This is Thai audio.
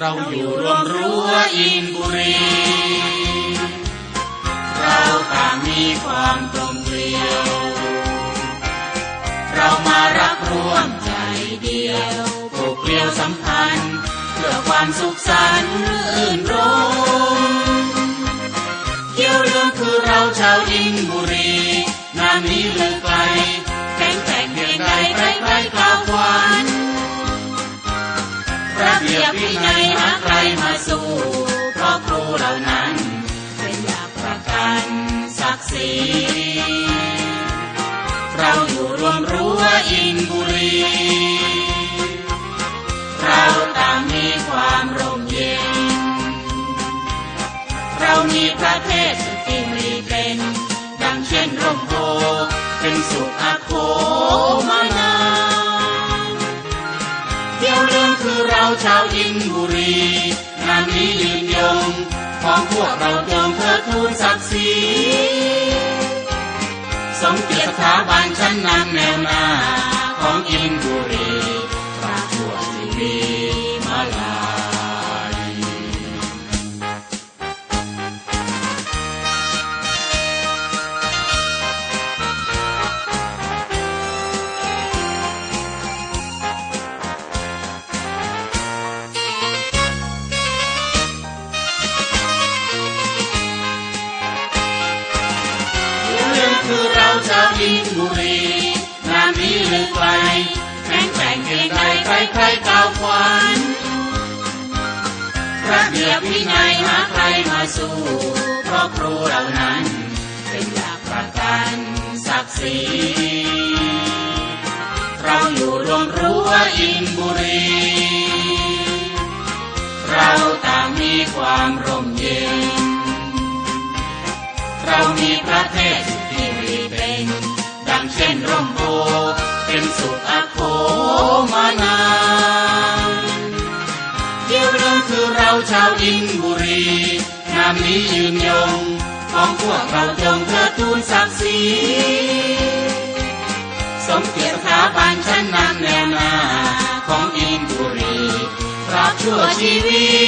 เราอยู่รวมรั้วอินบุรี เราต่างมีความกลมเกลียว เรามารักร่วมใจเดียวผูกเกลียวสัมพันธ์เพื่อความสุขสัน ชาวอินบุรีนามนี้เลือไกลแข็งแกร่งเพียงใดใครใครกล่าวขวัญระเบียบวินัยหาใครมาสู้เพราะครูเหล่านั้น เป็นหลักประกันศักดิ์ศรีเราอยู่รวมรั้วอินบุรีเราต่างมีความร่มเย็น เรามีประเทศ สุขีรีเป็น ดังเช่นร่มโพเป็นสุขอาโคมานานเดียวเรื่องคือเราชาวอินบุรีงานนี้ยืนยงของพวกเราจงเพื่อทูนศักดิ์ศรีสมเกียรติสถาบันชั้นนำแนวหน้า คือเราชาวอินบุรีนามนี้ลือไกลแข็งแกร่งเพียงใดใครใครกล่าวขวัญระเบียบวินัยหาใครมาสู้เพราะครูเหล่านั้น เป็นหลักประกันศักดิ์ศรีเราอยู่รวมรั้วอินบุรี เราต่างมีความร่มเย็น เรามีประเทศ ชาวอินบุรีนามนี้ยืนยง ของพวกเราจงเทิดทูนศักดิ์ศรีสมเกียรติสถาบันชั้นนำแนวหน้าของอินบุรีรับชั่วชีวิต